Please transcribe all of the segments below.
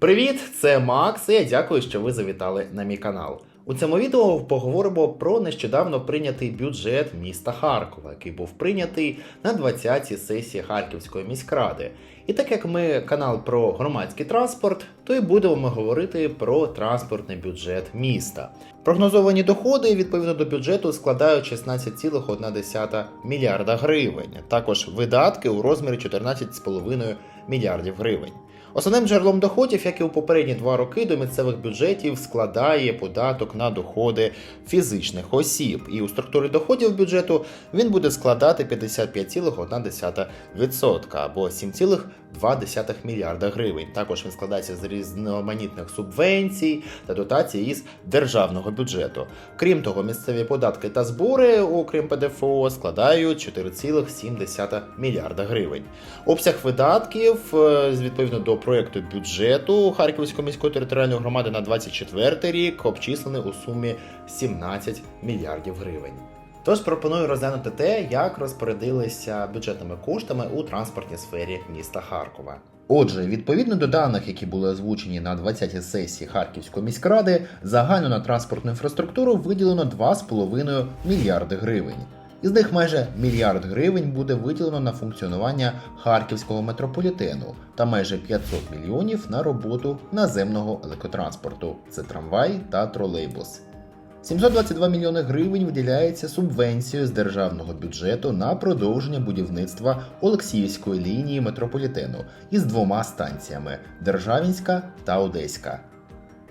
Привіт, це Макс. і Я дякую, що ви завітали на мій канал. У цьому відео поговоримо про нещодавно прийнятий бюджет міста Харкова, який був прийнятий на 20-й сесії Харківської міськради. І так як ми канал про громадський транспорт, то і будемо ми говорити про транспортний бюджет міста. Прогнозовані доходи відповідно до бюджету складають 16,1 мільярда гривень. Також видатки у розмірі 14,5 мільярдів гривень. Основним джерелом доходів, як і у попередні два роки, до місцевих бюджетів складає податок на доходи фізичних осіб. І у структурі доходів бюджету він буде складати 55,1% або 7,2 мільярда гривень. Також він складається з різноманітних субвенцій та дотацій із державного бюджету. Крім того, місцеві податки та збори, окрім ПДФО, складають 4,7 мільярда гривень. Обсяг видатків е, з- відповідно до проєкту бюджету Харківської міської територіальної громади на 24 рік обчислений у сумі 17 мільярдів гривень. Тож пропоную розглянути те, як розпорядилися бюджетними коштами у транспортній сфері міста Харкова. Отже, відповідно до даних, які були озвучені на 20-й сесії Харківської міськради, загально на транспортну інфраструктуру виділено 2,5 мільярди гривень. Із них майже мільярд гривень буде виділено на функціонування харківського метрополітену та майже 500 мільйонів на роботу наземного електротранспорту це трамвай та тролейбус. 722 мільйони гривень виділяється субвенцією з державного бюджету на продовження будівництва Олексіївської лінії метрополітену із двома станціями Державінська та Одеська.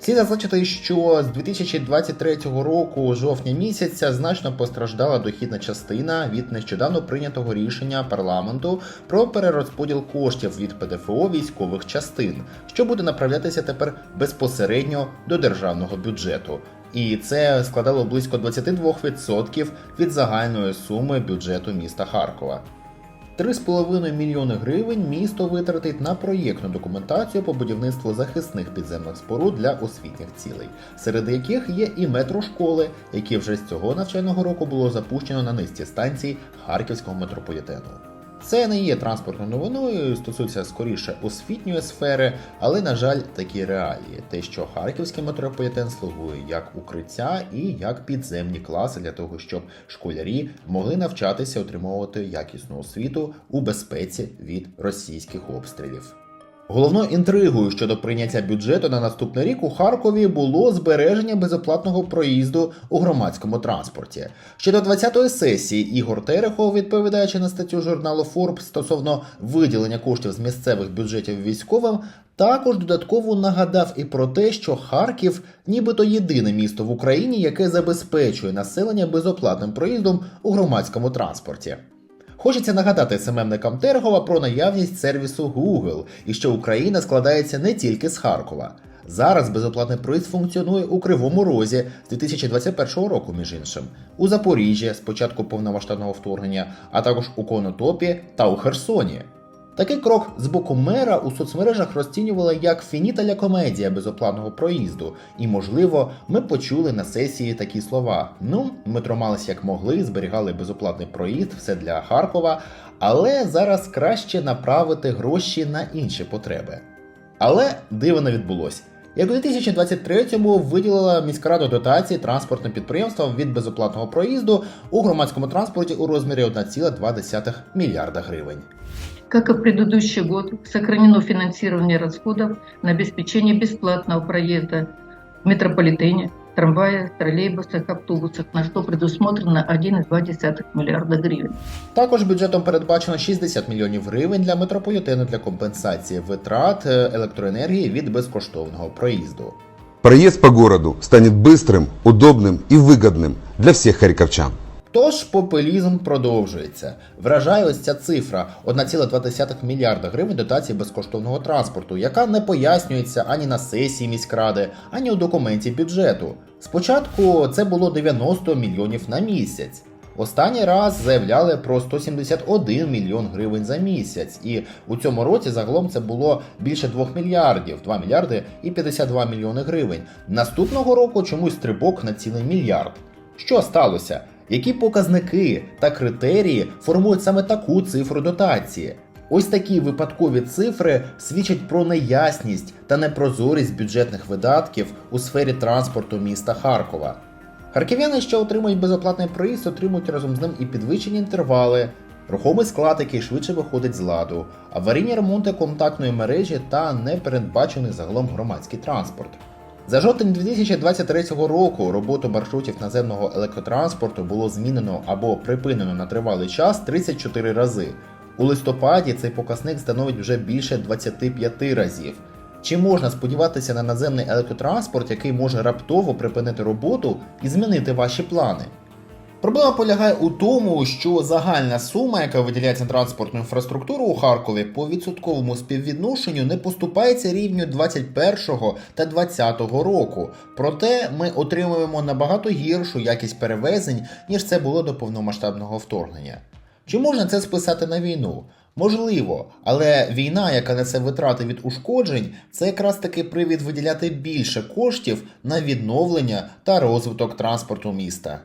Слід зазначити, що з 2023 року жовтня місяця значно постраждала дохідна частина від нещодавно прийнятого рішення парламенту про перерозподіл коштів від ПДФО військових частин, що буде направлятися тепер безпосередньо до державного бюджету. І це складало близько 22% від загальної суми бюджету міста Харкова. 3,5 мільйони гривень місто витратить на проєктну документацію по будівництву захисних підземних споруд для освітніх цілей, серед яких є і метрошколи, які вже з цього навчального року було запущено на низці станцій Харківського метрополітену. Це не є транспортною новиною, стосується скоріше освітньої сфери, але, на жаль, такі реалії: те, що харківський метрополітен слугує як укриття і як підземні класи для того, щоб школярі могли навчатися отримувати якісну освіту у безпеці від російських обстрілів. Головною інтригою щодо прийняття бюджету на наступний рік у Харкові було збереження безоплатного проїзду у громадському транспорті. Ще до 20-ї сесії Ігор Терехов, відповідаючи на статтю журналу Forbes стосовно виділення коштів з місцевих бюджетів військовим, також додатково нагадав і про те, що Харків нібито єдине місто в Україні, яке забезпечує населення безоплатним проїздом у громадському транспорті. Хочеться нагадати СММникам Тергова про наявність сервісу Google і що Україна складається не тільки з Харкова. Зараз безоплатний проїзд функціонує у Кривому Розі з 2021 року, між іншим, у Запоріжжі з початку повномасштабного вторгнення, а також у Конотопі та у Херсоні. Такий крок з боку мера у соцмережах розцінювали як фініталя комедія безоплатного проїзду, і, можливо, ми почули на сесії такі слова: ну, ми трималися як могли, зберігали безоплатний проїзд, все для Харкова, але зараз краще направити гроші на інші потреби. Але диво не відбулось. Як у 2023-му виділила міськрада дотації транспортним підприємствам від безоплатного проїзду у громадському транспорті у розмірі 1,2 мільярда гривень. Как и в предыдущий год, сохранено финансирование расходов на обеспечение бесплатного проезда в метрополитене, трамваях, троллейбусах, автобусах, на что предусмотрено 1,2 миллиарда гривен. Також бюджетом передбачено 60 мільйонів гривень для метрополітену для компенсації витрат е, електроенергії від безкоштовного проїзду. Проезд по городу станет быстрым, удобным и выгодным для всех харьковчан. Тож популізм продовжується. Вражає ось ця цифра 1,2 мільярда гривень дотації безкоштовного транспорту, яка не пояснюється ані на сесії міськради, ані у документі бюджету. Спочатку це було 90 мільйонів на місяць. Останній раз заявляли про 171 мільйон гривень за місяць, і у цьому році загалом це було більше 2 мільярдів, 2 мільярди і 52 мільйони гривень. Наступного року чомусь стрибок на цілий мільярд. Що сталося? Які показники та критерії формують саме таку цифру дотації? Ось такі випадкові цифри свідчать про неясність та непрозорість бюджетних видатків у сфері транспорту міста Харкова. Харків'яни, що отримують безоплатний проїзд, отримують разом з ним і підвищені інтервали, рухомий склад, який швидше виходить з ладу, аварійні ремонти контактної мережі та непередбачений загалом громадський транспорт. За жовтень 2023 року роботу маршрутів наземного електротранспорту було змінено або припинено на тривалий час 34 рази. У листопаді цей показник становить вже більше 25 разів. Чи можна сподіватися на наземний електротранспорт, який може раптово припинити роботу і змінити ваші плани? Проблема полягає у тому, що загальна сума, яка виділяється на транспортну інфраструктуру у Харкові, по відсотковому співвідношенню не поступається рівню 21 та 20 року. Проте ми отримуємо набагато гіршу якість перевезень, ніж це було до повномасштабного вторгнення. Чи можна це списати на війну? Можливо, але війна, яка несе витрати від ушкоджень, це якраз таки привід виділяти більше коштів на відновлення та розвиток транспорту міста.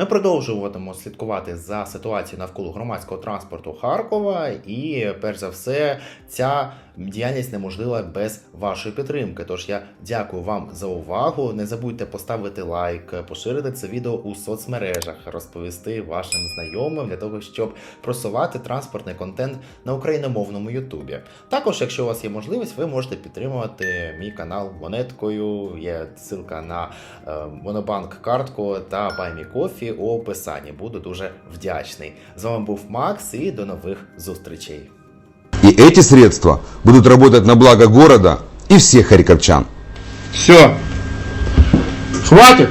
Ми продовжуватимемо слідкувати за ситуацією навколо громадського транспорту Харкова, і перш за все, ця діяльність неможлива без вашої підтримки. Тож я дякую вам за увагу. Не забудьте поставити лайк, поширити це відео у соцмережах, розповісти вашим знайомим для того, щоб просувати транспортний контент на україномовному Ютубі. Також, якщо у вас є можливість, ви можете підтримувати мій канал монеткою. Є ссылка на е, Монобанк картку та BuyMeCoffee у описанні. Буду дуже вдячний. З вами був Макс і до нових зустрічей. И эти средства будут работать на благо города и всех харьковчан. Все. Хватит.